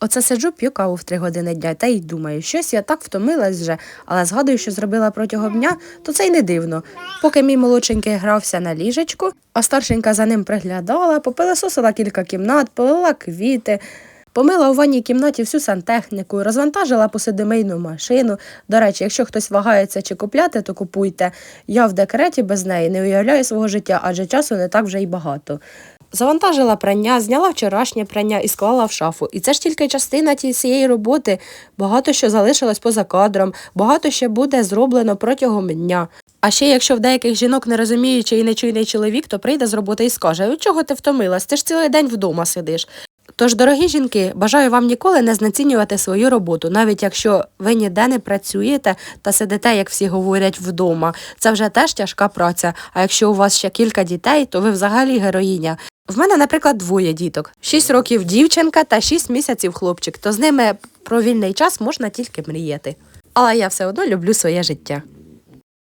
Оце сиджу, п'ю каву в три години дня та й думаю, щось я так втомилась вже, але згадую, що зробила протягом дня, то це й не дивно. Поки мій молодшенький грався на ліжечку, а старшенька за ним приглядала, попилисосила кілька кімнат, полила квіти. Помила у ванній кімнаті всю сантехніку, розвантажила посудомийну машину. До речі, якщо хтось вагається чи купляти, то купуйте. Я в декреті без неї не уявляю свого життя, адже часу не так вже й багато. Завантажила прання, зняла вчорашнє прання і склала в шафу. І це ж тільки частина цієї роботи. Багато що залишилось поза кадром, багато ще буде зроблено протягом дня. А ще якщо в деяких жінок не розуміючий і нечуйний чоловік, то прийде з роботи і скаже: «От чого ти втомилась? Ти ж цілий день вдома сидиш. Тож, дорогі жінки, бажаю вам ніколи не знецінювати свою роботу, навіть якщо ви ніде не працюєте та сидите, як всі говорять, вдома. Це вже теж тяжка праця. А якщо у вас ще кілька дітей, то ви взагалі героїня. В мене, наприклад, двоє діток: шість років дівчинка та шість місяців хлопчик. То з ними про вільний час можна тільки мріяти. Але я все одно люблю своє життя.